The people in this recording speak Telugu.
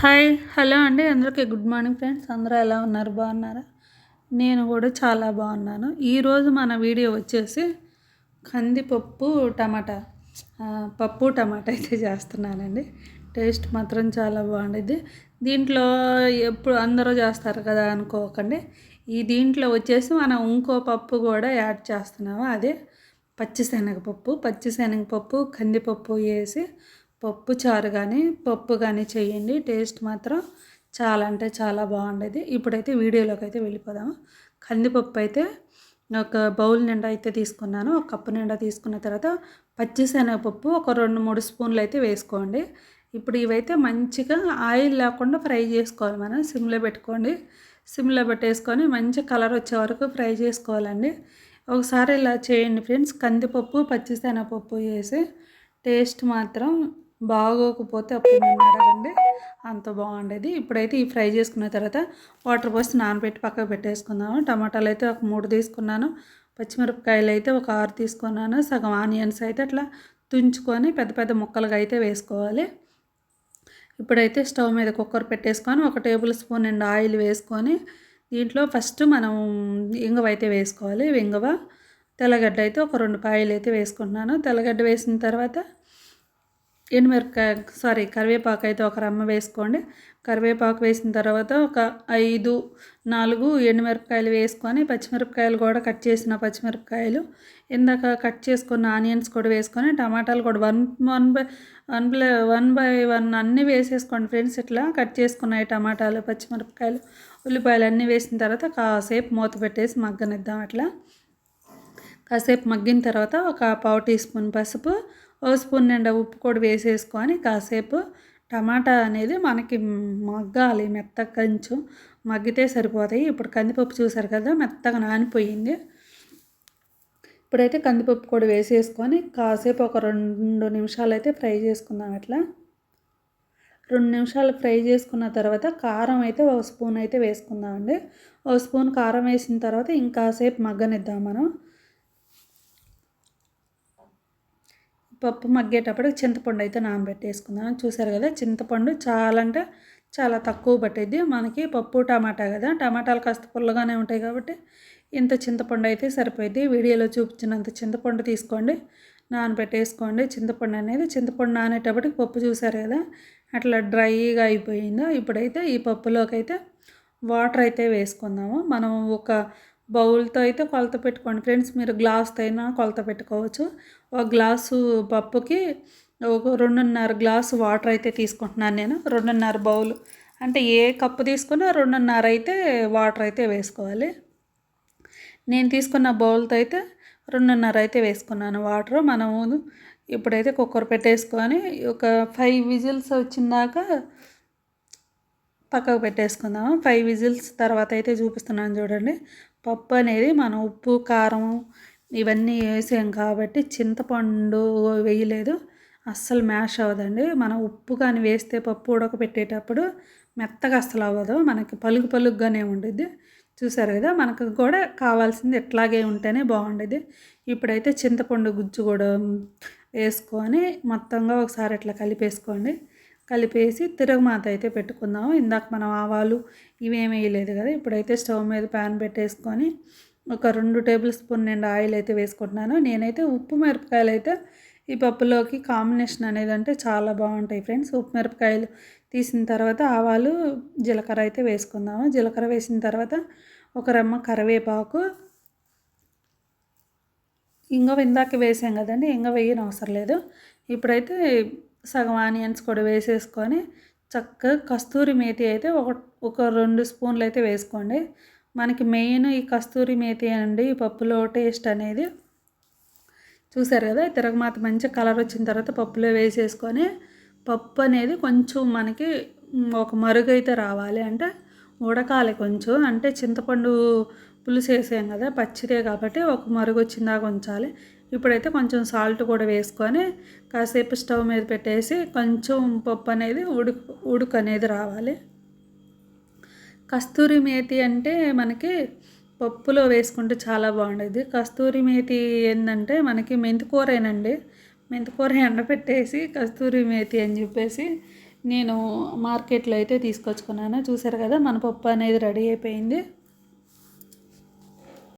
హాయ్ హలో అండి. అందరికీ గుడ్ మార్నింగ్ ఫ్రెండ్స్. అందరూ ఎలా ఉన్నారు? బాగున్నారా? నేను కూడా చాలా బాగున్నాను. ఈరోజు మన వీడియో వచ్చేసి కందిపప్పు టమాటా. పప్పు టమాటా అయితే చేస్తున్నానండి. టేస్ట్ మాత్రం చాలా బాగుండేది దీంట్లో ఎప్పుడు అందరూ చేస్తారు కదా అనుకోకండి. ఈ దీంట్లో వచ్చేసి మనం ఇంకో పప్పు కూడా యాడ్ చేస్తున్నాము. అదే పచ్చిశనగపప్పు. పచ్చిశనగపప్పు కందిపప్పు వేసి పప్పు చారు కానీ పప్పు కానీ చేయండి. టేస్ట్ మాత్రం చాలా అంటే చాలా బాగుండేది. ఇప్పుడైతే వీడియోలోకి అయితే వెళ్ళిపోదాము. కందిపప్పు అయితే ఒక బౌల్ నిండా అయితే తీసుకున్నాను. ఒక కప్పు నిండా తీసుకున్న తర్వాత పచ్చిశనగపప్పు ఒక రెండు మూడు స్పూన్లు అయితే వేసుకోండి. ఇప్పుడు ఇవైతే మంచిగా ఆయిల్ లేకుండా ఫ్రై చేసుకోవాలి మనం. సిమ్లో పెట్టుకోండి. సిమ్లో పెట్టేసుకొని మంచి కలర్ వచ్చే వరకు ఫ్రై చేసుకోవాలండి. ఒకసారి ఇలా చేయండి ఫ్రెండ్స్. కందిపప్పు పచ్చిశనగపప్పు వేసి టేస్ట్ మాత్రం బాగోకపోతే అప్పుడు మేము అడగండి. అంత బాగుండేది. ఇప్పుడైతే ఈ ఫ్రై చేసుకున్న తర్వాత వాటర్ పోసి నానబెట్టి పక్కకు పెట్టేసుకుందాము. టమాటాలు అయితే ఒక మూడు తీసుకున్నాను. పచ్చిమిరపకాయలు అయితే ఒక ఆరు తీసుకున్నాను. సగం ఆనియన్స్ అయితే అట్లా తుంచుకొని పెద్ద పెద్ద ముక్కలుగా అయితే వేసుకోవాలి. ఇప్పుడైతే స్టవ్ మీద కుక్కర్ పెట్టేసుకొని ఒక టేబుల్ స్పూన్ అండ్ ఆయిల్ వేసుకొని దీంట్లో ఫస్ట్ మనం ఇంగువ అయితే వేసుకోవాలి. ఇంగవ తెల్లగడ్డ అయితే ఒక రెండు పాయలు అయితే వేసుకుంటున్నాను. తెల్లగడ్డ వేసిన తర్వాత ఎండుమిరపకాయ సారీ కరివేపాకు అయితే ఒక రమ్మ వేసుకోండి. కరివేపాకు వేసిన తర్వాత ఒక ఐదు నాలుగు ఎండుమిరపకాయలు వేసుకొని పచ్చిమిరపకాయలు కూడా కట్ చేసిన పచ్చిమిరపకాయలు. ఇందాక కట్ చేసుకున్న ఆనియన్స్ కూడా వేసుకొని టమాటాలు కూడా one one by one by one by one అన్నీ వేసేసుకోండి ఫ్రెండ్స్. ఇట్లా కట్ చేసుకున్నాయి టమాటాలు పచ్చిమిరపకాయలు ఉల్లిపాయలు అన్నీ వేసిన తర్వాత కాసేపు మూత పెట్టేసి మగ్గనిద్దాం అట్లా. కాసేపు మగ్గిన తర్వాత ఒక పావు టీ స్పూన్ పసుపు ఓ స్పూన్ నిండా ఉప్పు కూడా వేసేసుకొని కాసేపు టమాటా అనేది మనకి మగ్గాలి మెత్తగా కొంచెం మగ్గితే సరిపోతాయి. ఇప్పుడు కందిపప్పు చూసారు కదా మెత్తగా నానిపోయింది. ఇప్పుడైతే కందిపప్పు కూడా వేసేసుకొని కాసేపు ఒక రెండు నిమిషాలు అయితే ఫ్రై చేసుకుందాం అట్లా. రెండు నిమిషాలు ఫ్రై చేసుకున్న తర్వాత కారం అయితే ఒక స్పూన్ అయితే వేసుకుందామండి. ఒక స్పూన్ కారం వేసిన తర్వాత ఇంకాసేపు మగ్గనిద్దాం మనం. పప్పు మగ్గేటప్పుడు చింతపండు అయితే నానబెట్టేసుకుందాం. చూసారు కదా చింతపండు చాలా అంటే చాలా తక్కువ పట్టేది. మనకి పప్పు టమాటా కదా టమాటాలు కాస్త పుల్లగానే ఉంటాయి కాబట్టి ఇంత చింతపండు అయితే సరిపోయింది. వీడియోలో చూపించినంత చింతపండు తీసుకోండి నానబెట్టేసుకోండి. చింతపండు అనేది చింతపండు నానేటప్పటికి పప్పు చూసారు కదా అట్లా డ్రైగా అయిపోయిందో? ఇప్పుడైతే ఈ పప్పులోకి అయితే వాటర్ అయితే వేసుకుందాము. మనం ఒక బౌల్తో అయితే కొలత పెట్టుకోండి. ఫ్రెండ్స్ మీరు గ్లాస్తో అయినా కొలత పెట్టుకోవచ్చు. ఒక గ్లాసు పప్పుకి ఒక రెండున్నర గ్లాసు వాటర్ అయితే తీసుకుంటున్నాను నేను. రెండున్నర బౌల్. అంటే ఏ కప్పు తీసుకున్నా రెండున్నర అయితే వాటర్ అయితే వేసుకోవాలి. నేను తీసుకున్న బౌల్తో అయితే రెండున్నర అయితే వేసుకున్నాను వాటర్. మనము ఇప్పుడైతే కుక్కర్ పెట్టేసుకొని ఒక ఫైవ్ విజిల్స్ వచ్చిందాక పక్కకు పెట్టేసుకుందాము. ఫైవ్ విజిల్స్ తర్వాత అయితే చూపిస్తున్నాను చూడండి. పప్పు అనేది మనం ఉప్పు కారం ఇవన్నీ వేసాం కాబట్టి చింతపండు వేయలేదు. అస్సలు మ్యాష్ అవ్వదండి. మనం ఉప్పు కానీ వేస్తే పప్పు ఉడకబెట్టేటప్పుడు మెత్తగా అస్సలు అవ్వదు. మనకి పలుకు పలుకుగానే ఉండిద్ది. చూసారు కదా మనకు కూడా కావాల్సింది ఎట్లాగే ఉంటేనే బాగుండేది ఇప్పుడైతే చింతపండు గుజ్జు కూడా వేసుకొని మొత్తంగా ఒకసారి ఇట్లా కలిపేసుకోండి. కలిపేసి తిరగమాత అయితే పెట్టుకుందాము. ఇందాక మనం ఆవాలు ఇవేమి వేయలేదు కదా ఇప్పుడైతే స్టవ్ మీద ప్యాన్ పెట్టేసుకొని ఒక రెండు టేబుల్ స్పూన్ నిండా ఆయిల్ అయితే వేసుకుంటున్నాను. నేనైతే ఉప్పు మిరపకాయలు అయితే ఈ పప్పులోకి కాంబినేషన్ అనేది అంటే చాలా బాగుంటాయి ఫ్రెండ్స్. ఉప్పు మిరపకాయలు తీసిన తర్వాత ఆవాలు జీలకర్ర అయితే వేసుకుందాము. జీలకర్ర వేసిన తర్వాత ఒక రెమ్మ కరివేపాకు. ఇంగ ఇందాక వేసాం కదండి ఇంగ వేయని అవసరం లేదు. ఇప్పుడైతే సగం ఆనియన్స్ కూడా వేసేసుకొని చక్కగా కస్తూరి మేతి అయితే ఒక ఒక రెండు స్పూన్లు అయితే వేసుకోండి. మనకి మెయిన్ ఈ కస్తూరి మేతి అండి ఈ పప్పులో టేస్ట్ అనేది చూసారు కదా తిరగమాత మంచి కలర్ వచ్చిన తర్వాత పప్పులో వేసేసుకొని పప్పు అనేది కొంచెం మనకి ఒక మరుగు అయితే రావాలి. అంటే ఉడకాలి కొంచెం అంటే చింతపండు పులుసు వేసాం కదా పచ్చిదే కాబట్టి ఒక మరుగు వచ్చిందాక ఉంచాలి. ఇప్పుడైతే కొంచెం సాల్ట్ కూడా వేసుకొని కాసేపు స్టవ్ మీద పెట్టేసి కొంచెం పప్పు అనేది ఉడుకు ఉడుకు అనేది రావాలి. కస్తూరి మేతి అంటే మనకి పప్పులో వేసుకుంటే చాలా బాగుండేది. కస్తూరి మేతి ఏంటంటే మనకి మెంతికూరేనండి. మెంతికూర ఎండపెట్టేసి కస్తూరి మేతి అని చెప్పేసి నేను మార్కెట్లో అయితే తీసుకొచ్చుకున్నాను. చూసారు కదా మన పప్పు అనేది రెడీ అయిపోయింది.